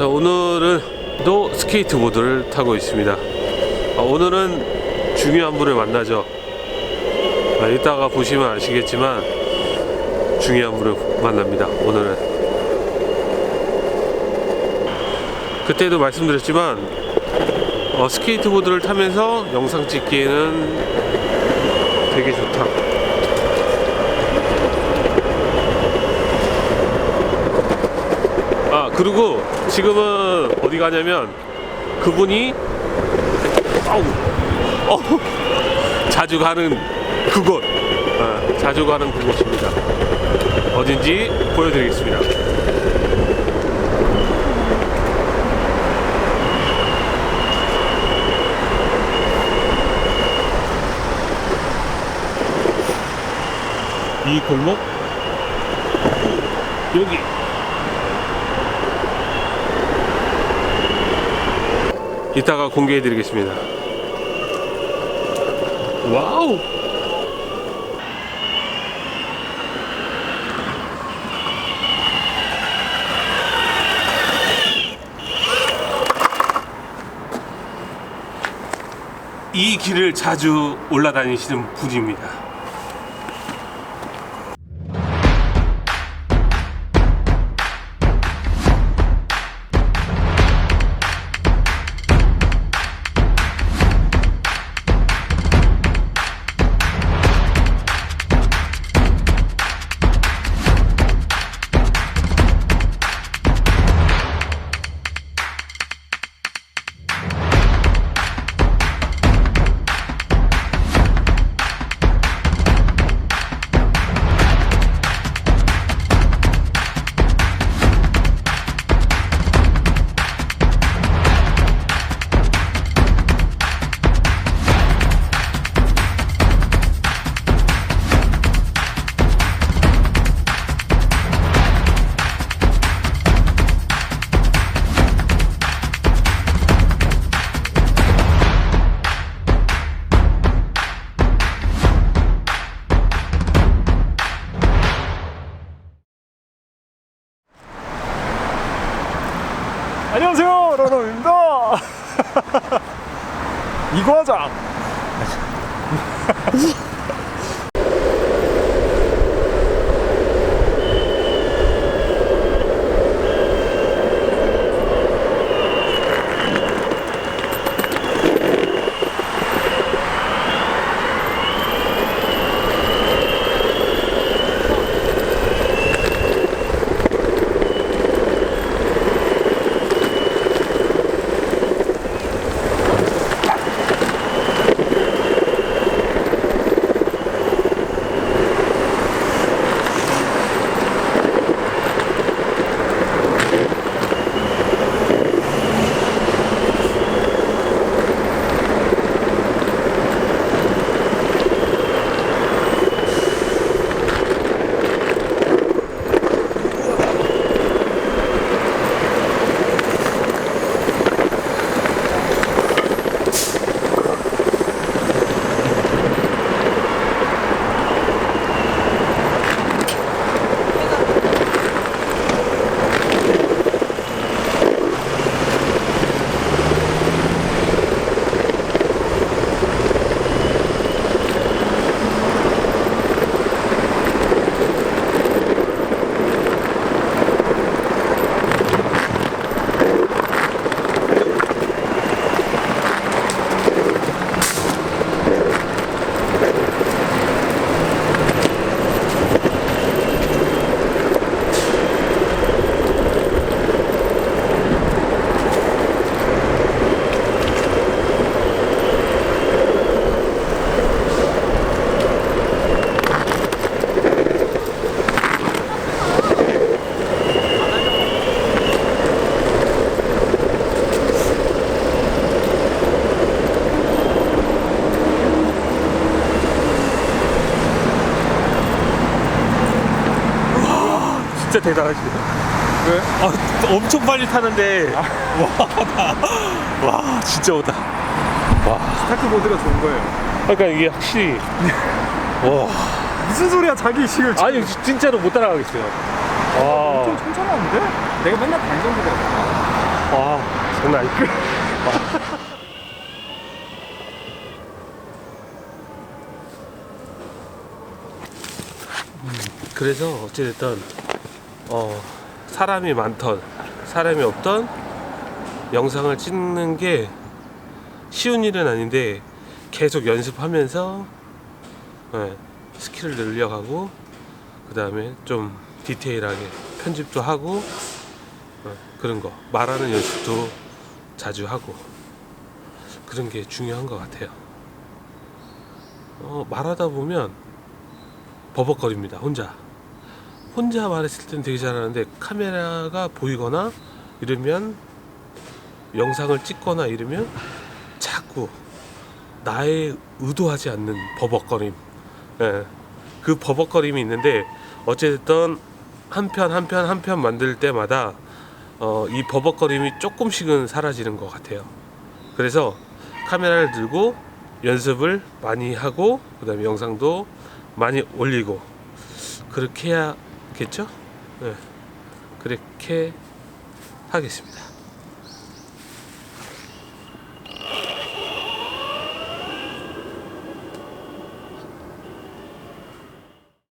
자 오늘은 또 스케이트보드를 타고 있습니다. 아, 오늘은 중요한 분을 만나죠. 아, 이따가 보시면 아시겠지만 중요한 분을 만납니다. 오늘은 그때도 말씀드렸지만 어, 스케이트보드를 타면서 영상 찍기에는 되게 좋다. 아 그리고 지금은 어디 가냐면 그분이 어우 자주 가는 그곳. 아, 자주 가는 그곳입니다. 어딘지 보여드리겠습니다. 이 골목? 여기 이따가 공개해 드리겠습니다. 와우! 이 길을 자주 올라다니시는 분입니다. 러너입니다. 이과장 진짜 대단하십니다. 왜? 아, 엄청 빨리 타는데. 와, 나, 와 진짜 오다. 와, 스타트보드가 좋은 거예요. 그러니까 이게 확실히. 와, 무슨 소리야 자기 지금. 아니 진짜로 못 따라가겠어요. 와, 좀 천천한데? 내가 맨날 반정도 가와 장난 아니고 그래서 어찌됐든 어, 사람이 많던 사람이 없던 영상을 찍는 게 쉬운 일은 아닌데 계속 연습하면서 예, 스킬을 늘려가고 그 다음에 좀 디테일하게 편집도 하고 어, 그런 거 말하는 연습도 자주 하고 그런 게 중요한 것 같아요. 어, 말하다 보면 버벅거립니다. 혼자 혼자 말했을 땐 되게 잘하는데 카메라가 보이거나 이러면 영상을 찍거나 이러면 자꾸 나의 의도하지 않는 버벅거림 예, 그 버벅거림이 있는데 어쨌든 한 편 한 편 한 편 만들 때마다 어, 이 버벅거림이 조금씩은 사라지는 것 같아요. 그래서 카메라를 들고 연습을 많이 하고 그 다음에 영상도 많이 올리고 그렇게 해야 겠죠? 네. 그렇게 하겠습니다.